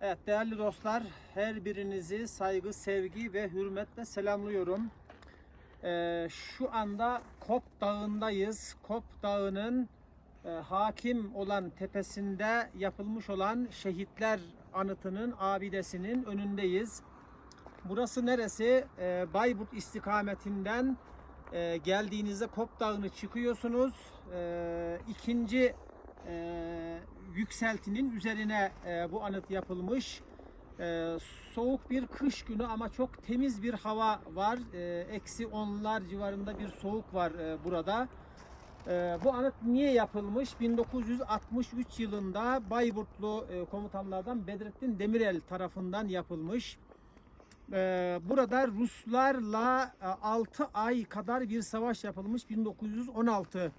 Evet değerli dostlar, her birinizi saygı, sevgi ve hürmetle selamlıyorum. Ee, şu anda Kop Dağı'ndayız. Kop Dağı'nın e, hakim olan tepesinde yapılmış olan şehitler anıtının abidesinin önündeyiz. Burası neresi? Ee, Bayburt istikametinden e, geldiğinizde Kop Dağı'nı çıkıyorsunuz. Ee, ikinci e, yükseltinin üzerine e, bu anıt yapılmış. E, soğuk bir kış günü ama çok temiz bir hava var. E, Eksi onlar civarında bir soğuk var e, burada. E, bu anıt niye yapılmış? 1963 yılında Bayburtlu e, komutanlardan Bedrettin Demirel tarafından yapılmış. E, burada Ruslarla 6 ay kadar bir savaş yapılmış 1916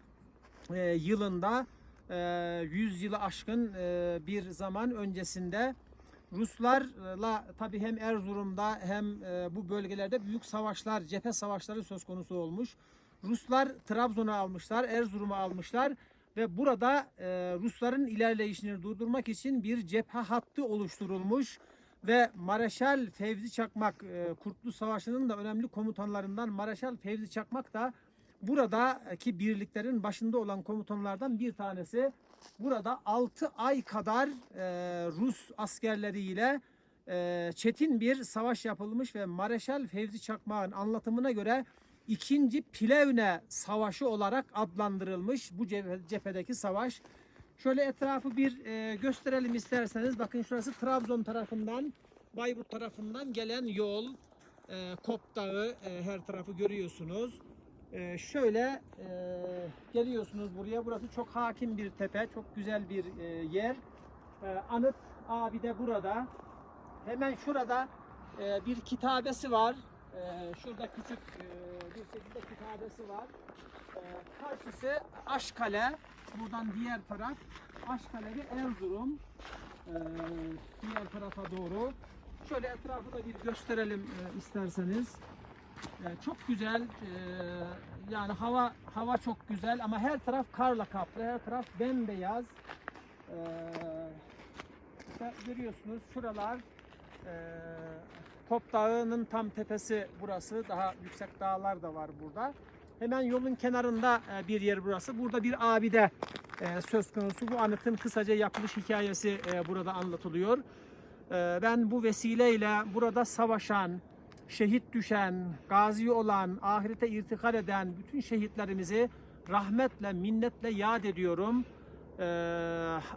e, yılında e, 100 yılı aşkın e, bir zaman öncesinde Ruslarla tabi hem Erzurum'da hem e, bu bölgelerde büyük savaşlar, cephe savaşları söz konusu olmuş. Ruslar Trabzon'u almışlar, Erzurum'u almışlar ve burada e, Rusların ilerleyişini durdurmak için bir cephe hattı oluşturulmuş ve Mareşal Fevzi Çakmak Kurtuluş Savaşı'nın da önemli komutanlarından Mareşal Fevzi Çakmak da buradaki birliklerin başında olan komutanlardan bir tanesi. Burada 6 ay kadar e, Rus askerleriyle e, çetin bir savaş yapılmış ve Mareşal Fevzi Çakmak'ın anlatımına göre ikinci Plevne Savaşı olarak adlandırılmış bu cephe- cephedeki savaş. Şöyle etrafı bir e, gösterelim isterseniz. Bakın şurası Trabzon tarafından, Bayburt tarafından gelen yol. E, Kop Dağı her tarafı görüyorsunuz. E, şöyle e, geliyorsunuz buraya. Burası çok hakim bir tepe, çok güzel bir e, yer. E, anıt abi de burada. Hemen şurada e, bir kitabesi var. E, şurada küçük bir şekilde kitabesi var. Karşısı Aşkale. Buradan diğer taraf Aşkale ve Erzurum. Diğer tarafa doğru. Şöyle etrafı da bir gösterelim isterseniz. E, çok güzel. e, yani hava hava çok güzel ama her taraf karla kaplı. Her taraf bembeyaz. E, işte görüyorsunuz şuralar e, Kop Dağı'nın tam tepesi burası. Daha yüksek dağlar da var burada. Hemen yolun kenarında e, bir yer burası. Burada bir abide söz konusu. Bu anıtın kısaca yapılış hikayesi burada anlatılıyor. Ben bu vesileyle burada savaşan, şehit düşen, gazi olan, ahirete irtikal eden bütün şehitlerimizi rahmetle, minnetle yad ediyorum. Ee,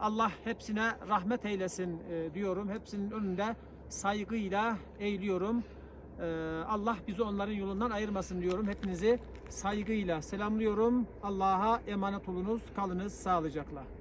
Allah hepsine rahmet eylesin e, diyorum. Hepsinin önünde saygıyla eğiliyorum. Ee, Allah bizi onların yolundan ayırmasın diyorum. Hepinizi saygıyla selamlıyorum. Allah'a emanet olunuz. Kalınız sağlıcakla.